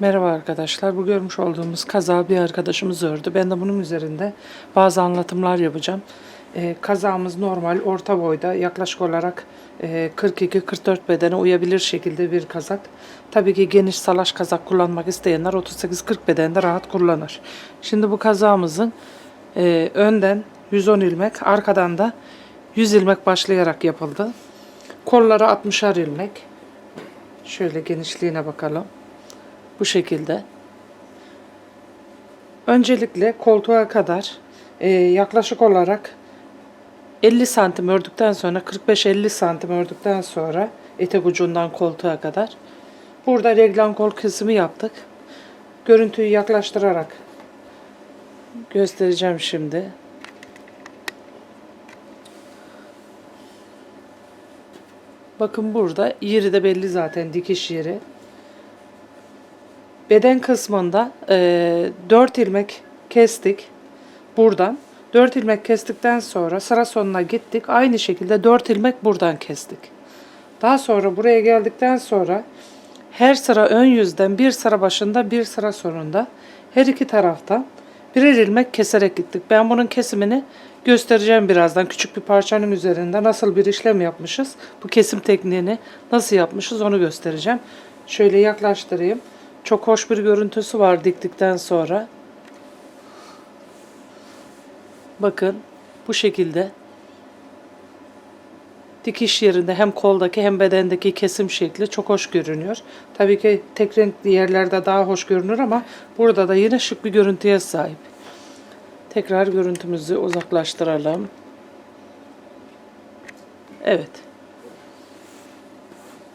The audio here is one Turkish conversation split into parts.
Merhaba arkadaşlar. Bu görmüş olduğumuz kaza bir arkadaşımız ördü. Ben de bunun üzerinde bazı anlatımlar yapacağım. Ee, kazamız normal orta boyda yaklaşık olarak e, 42-44 bedene uyabilir şekilde bir kazak. Tabii ki geniş salaş kazak kullanmak isteyenler 38-40 bedende rahat kullanır. Şimdi bu kazağımızın e, önden 110 ilmek, arkadan da 100 ilmek başlayarak yapıldı. Kolları 60'ar ilmek. Şöyle genişliğine bakalım. Bu şekilde. Öncelikle koltuğa kadar e, yaklaşık olarak 50 santim ördükten sonra 45-50 santim ördükten sonra etek ucundan koltuğa kadar burada reglan kol kesimi yaptık. Görüntüyü yaklaştırarak göstereceğim şimdi. Bakın burada yeri de belli zaten dikiş yeri. Beden kısmında e, 4 ilmek kestik buradan. 4 ilmek kestikten sonra sıra sonuna gittik. Aynı şekilde 4 ilmek buradan kestik. Daha sonra buraya geldikten sonra her sıra ön yüzden bir sıra başında bir sıra sonunda her iki taraftan birer ilmek keserek gittik. Ben bunun kesimini göstereceğim birazdan. Küçük bir parçanın üzerinde nasıl bir işlem yapmışız. Bu kesim tekniğini nasıl yapmışız onu göstereceğim. Şöyle yaklaştırayım. Çok hoş bir görüntüsü var diktikten sonra. Bakın bu şekilde dikiş yerinde hem koldaki hem bedendeki kesim şekli çok hoş görünüyor. Tabii ki tek renkli yerlerde daha hoş görünür ama burada da yine şık bir görüntüye sahip. Tekrar görüntümüzü uzaklaştıralım. Evet.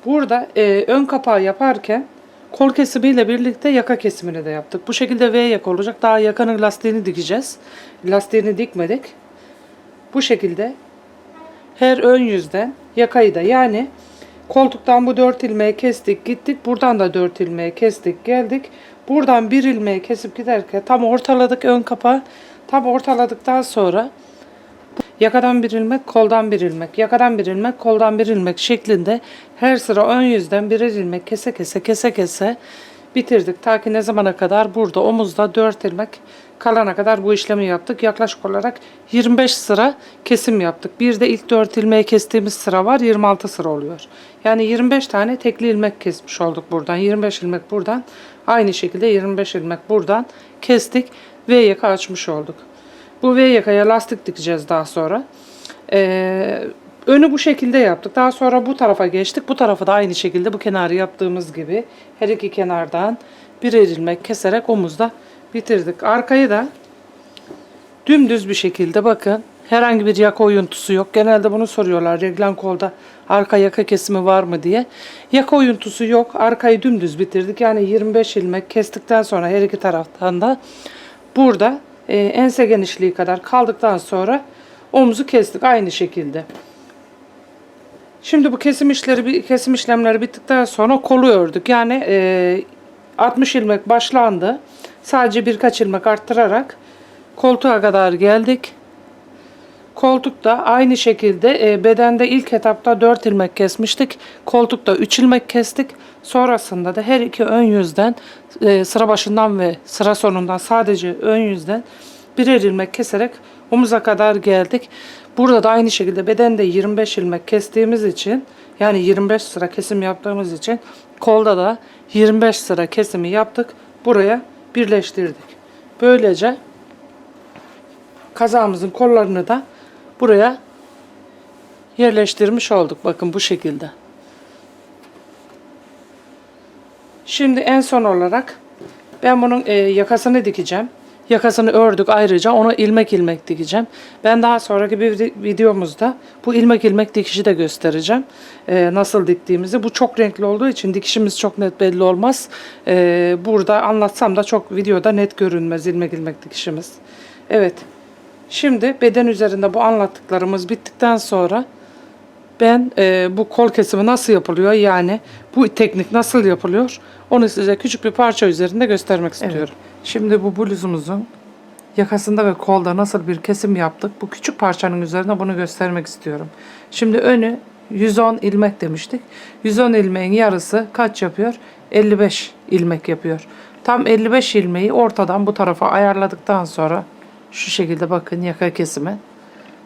Burada e, ön kapağı yaparken kol kesimiyle birlikte yaka kesimini de yaptık. Bu şekilde V yaka olacak. Daha yakanın lastiğini dikeceğiz. Lastiğini dikmedik. Bu şekilde her ön yüzden yakayı da yani koltuktan bu dört ilmeği kestik gittik. Buradan da dört ilmeği kestik geldik. Buradan bir ilmeği kesip giderken tam ortaladık ön kapağı. Tam ortaladıktan sonra Yakadan bir ilmek, koldan bir ilmek, yakadan bir ilmek, koldan bir ilmek şeklinde her sıra ön yüzden birer ilmek kese kese kese kese bitirdik. Ta ki ne zamana kadar burada omuzda 4 ilmek kalana kadar bu işlemi yaptık. Yaklaşık olarak 25 sıra kesim yaptık. Bir de ilk 4 ilmeği kestiğimiz sıra var 26 sıra oluyor. Yani 25 tane tekli ilmek kesmiş olduk buradan. 25 ilmek buradan aynı şekilde 25 ilmek buradan kestik ve yaka açmış olduk. Bu V yakaya lastik dikeceğiz daha sonra. Ee, önü bu şekilde yaptık. Daha sonra bu tarafa geçtik. Bu tarafı da aynı şekilde bu kenarı yaptığımız gibi her iki kenardan birer ilmek keserek omuzda bitirdik. Arkayı da dümdüz bir şekilde bakın herhangi bir yaka oyuntusu yok. Genelde bunu soruyorlar reglan kolda arka yaka kesimi var mı diye. Yaka oyuntusu yok. Arkayı dümdüz bitirdik. Yani 25 ilmek kestikten sonra her iki taraftan da burada e, ense genişliği kadar kaldıktan sonra omuzu kestik aynı şekilde. Şimdi bu kesim işleri kesim işlemleri bittikten sonra kolu ördük. Yani e, 60 ilmek başlandı. Sadece birkaç ilmek arttırarak koltuğa kadar geldik. Koltukta aynı şekilde e, bedende ilk etapta 4 ilmek kesmiştik. Koltukta 3 ilmek kestik. Sonrasında da her iki ön yüzden e, sıra başından ve sıra sonundan sadece ön yüzden birer ilmek keserek omuza kadar geldik. Burada da aynı şekilde bedende 25 ilmek kestiğimiz için yani 25 sıra kesim yaptığımız için kolda da 25 sıra kesimi yaptık. Buraya birleştirdik. Böylece kazağımızın kollarını da buraya yerleştirmiş olduk. Bakın bu şekilde. Şimdi en son olarak ben bunun e, yakasını dikeceğim. Yakasını ördük ayrıca onu ilmek ilmek dikeceğim. Ben daha sonraki bir videomuzda bu ilmek ilmek dikişi de göstereceğim. E, nasıl diktiğimizi. Bu çok renkli olduğu için dikişimiz çok net belli olmaz. E, burada anlatsam da çok videoda net görünmez ilmek ilmek dikişimiz. Evet. Şimdi beden üzerinde bu anlattıklarımız bittikten sonra ben e, bu kol kesimi nasıl yapılıyor yani bu teknik nasıl yapılıyor onu size küçük bir parça üzerinde göstermek istiyorum. Şimdi bu bluzumuzun yakasında ve kolda nasıl bir kesim yaptık bu küçük parçanın üzerinde bunu göstermek istiyorum. Şimdi önü 110 ilmek demiştik. 110 ilmeğin yarısı kaç yapıyor? 55 ilmek yapıyor. Tam 55 ilmeği ortadan bu tarafa ayarladıktan sonra şu şekilde bakın yaka kesimi.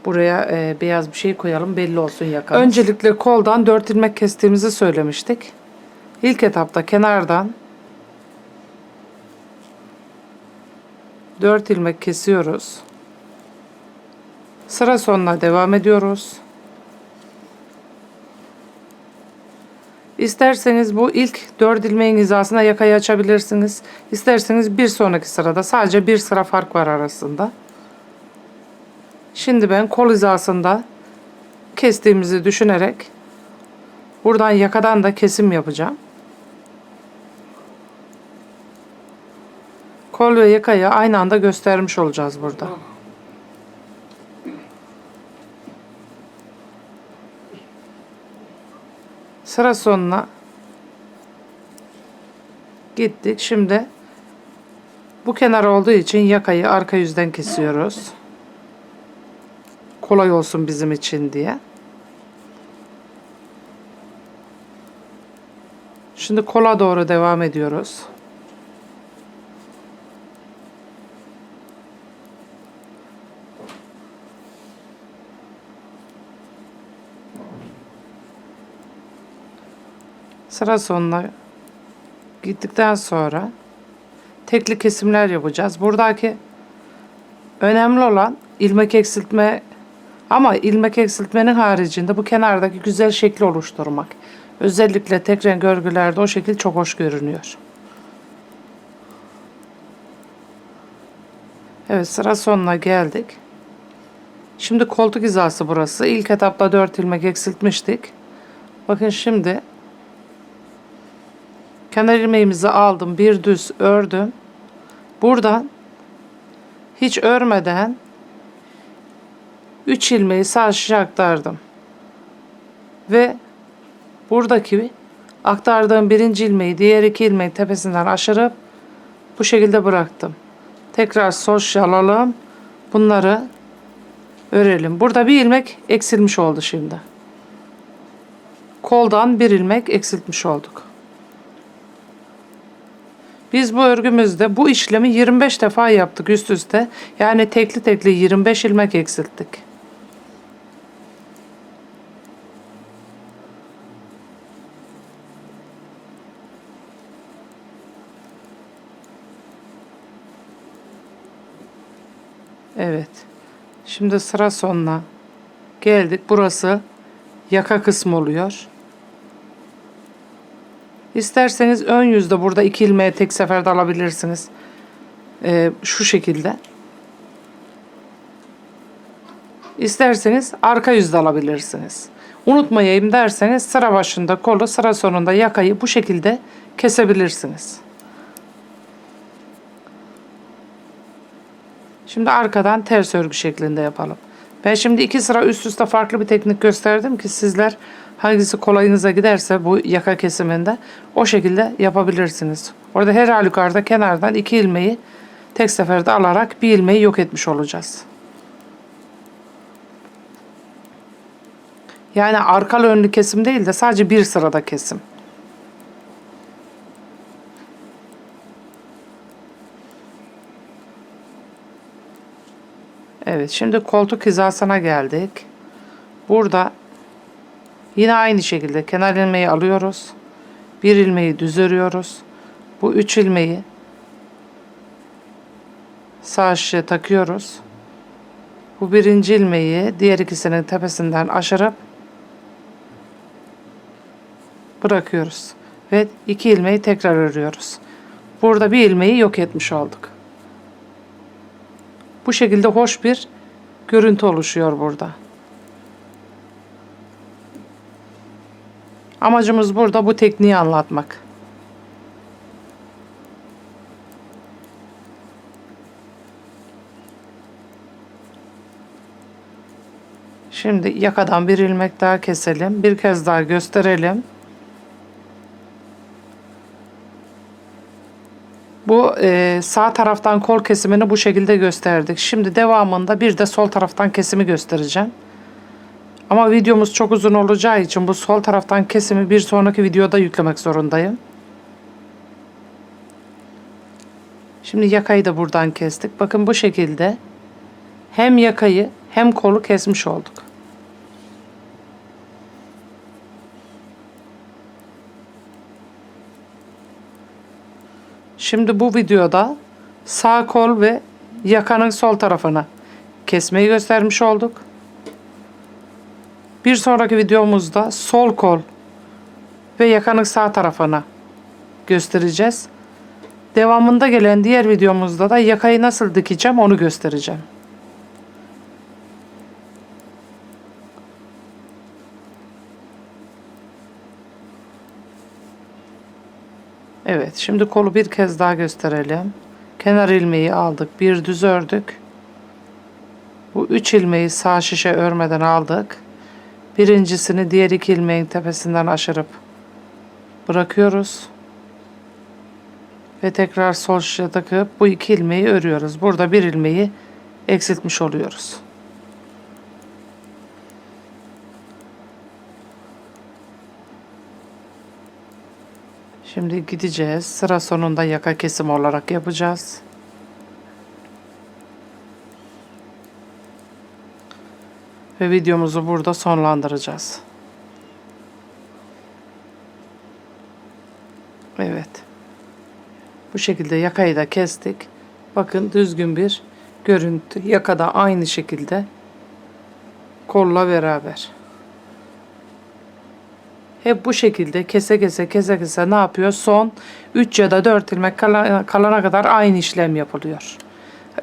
Buraya e, beyaz bir şey koyalım belli olsun yakamız. Öncelikle koldan 4 ilmek kestiğimizi söylemiştik. İlk etapta kenardan 4 ilmek kesiyoruz. Sıra sonuna devam ediyoruz. İsterseniz bu ilk 4 ilmeğin hizasına yakayı açabilirsiniz. İsterseniz bir sonraki sırada sadece bir sıra fark var arasında. Şimdi ben kol hizasında kestiğimizi düşünerek buradan yakadan da kesim yapacağım. Kol ve yakayı aynı anda göstermiş olacağız burada. Sıra sonuna gittik. Şimdi bu kenar olduğu için yakayı arka yüzden kesiyoruz. Kolay olsun bizim için diye. Şimdi kola doğru devam ediyoruz. Sıra sonuna gittikten sonra tekli kesimler yapacağız. Buradaki önemli olan ilmek eksiltme ama ilmek eksiltmenin haricinde bu kenardaki güzel şekli oluşturmak. Özellikle tek renk örgülerde o şekil çok hoş görünüyor. Evet sıra sonuna geldik. Şimdi koltuk hizası burası. İlk etapta 4 ilmek eksiltmiştik. Bakın şimdi kenar ilmeğimizi aldım. Bir düz ördüm. Buradan hiç örmeden 3 ilmeği şişe aktardım. Ve buradaki aktardığım birinci ilmeği diğer iki ilmeğin tepesinden aşırıp bu şekilde bıraktım. Tekrar sol alalım. Bunları örelim. Burada bir ilmek eksilmiş oldu şimdi. Koldan bir ilmek eksiltmiş olduk. Biz bu örgümüzde bu işlemi 25 defa yaptık üst üste. Yani tekli tekli 25 ilmek eksilttik. Evet. Şimdi sıra sonuna geldik. Burası yaka kısmı oluyor. İsterseniz ön yüzde burada iki ilmeği tek seferde alabilirsiniz. Ee, şu şekilde. İsterseniz arka yüzde alabilirsiniz. Unutmayayım derseniz sıra başında kolu sıra sonunda yakayı bu şekilde kesebilirsiniz. Şimdi arkadan ters örgü şeklinde yapalım. Ben şimdi iki sıra üst üste farklı bir teknik gösterdim ki sizler hangisi kolayınıza giderse bu yaka kesiminde o şekilde yapabilirsiniz. Orada her halükarda kenardan iki ilmeği tek seferde alarak bir ilmeği yok etmiş olacağız. Yani arkalı önlü kesim değil de sadece bir sırada kesim. Evet şimdi koltuk hizasına geldik. Burada yine aynı şekilde kenar ilmeği alıyoruz. Bir ilmeği düz örüyoruz. Bu üç ilmeği sağ şişe takıyoruz. Bu birinci ilmeği diğer ikisinin tepesinden aşırıp bırakıyoruz. Ve iki ilmeği tekrar örüyoruz. Burada bir ilmeği yok etmiş olduk. Bu şekilde hoş bir görüntü oluşuyor burada. Amacımız burada bu tekniği anlatmak. Şimdi yakadan bir ilmek daha keselim. Bir kez daha gösterelim. Bu e, sağ taraftan kol kesimini bu şekilde gösterdik. Şimdi devamında bir de sol taraftan kesimi göstereceğim. Ama videomuz çok uzun olacağı için bu sol taraftan kesimi bir sonraki videoda yüklemek zorundayım. Şimdi yakayı da buradan kestik. Bakın bu şekilde hem yakayı hem kolu kesmiş olduk. Şimdi bu videoda sağ kol ve yakanın sol tarafını kesmeyi göstermiş olduk. Bir sonraki videomuzda sol kol ve yakanın sağ tarafını göstereceğiz. Devamında gelen diğer videomuzda da yakayı nasıl dikeceğim onu göstereceğim. Evet, şimdi kolu bir kez daha gösterelim. Kenar ilmeği aldık, bir düz ördük. Bu üç ilmeği sağ şişe örmeden aldık. Birincisini diğer iki ilmeğin tepesinden aşırıp bırakıyoruz. Ve tekrar sol şişe takıp bu iki ilmeği örüyoruz. Burada bir ilmeği eksiltmiş oluyoruz. Şimdi gideceğiz. Sıra sonunda yaka kesim olarak yapacağız. Ve videomuzu burada sonlandıracağız. Evet. Bu şekilde yakayı da kestik. Bakın düzgün bir görüntü. Yaka da aynı şekilde kolla beraber. Hep bu şekilde kese kese kese kese ne yapıyor? Son 3 ya da 4 ilmek kala- kalana kadar aynı işlem yapılıyor.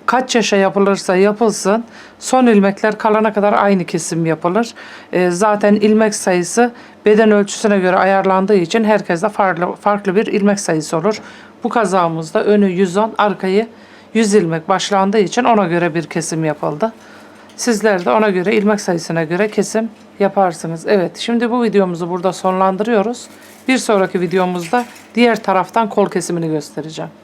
Kaç yaşa yapılırsa yapılsın son ilmekler kalana kadar aynı kesim yapılır. Ee, zaten ilmek sayısı beden ölçüsüne göre ayarlandığı için herkeste farklı, farklı bir ilmek sayısı olur. Bu kazağımızda önü 110 arkayı 100 ilmek başlandığı için ona göre bir kesim yapıldı. Sizler de ona göre ilmek sayısına göre kesim yaparsınız. Evet şimdi bu videomuzu burada sonlandırıyoruz. Bir sonraki videomuzda diğer taraftan kol kesimini göstereceğim.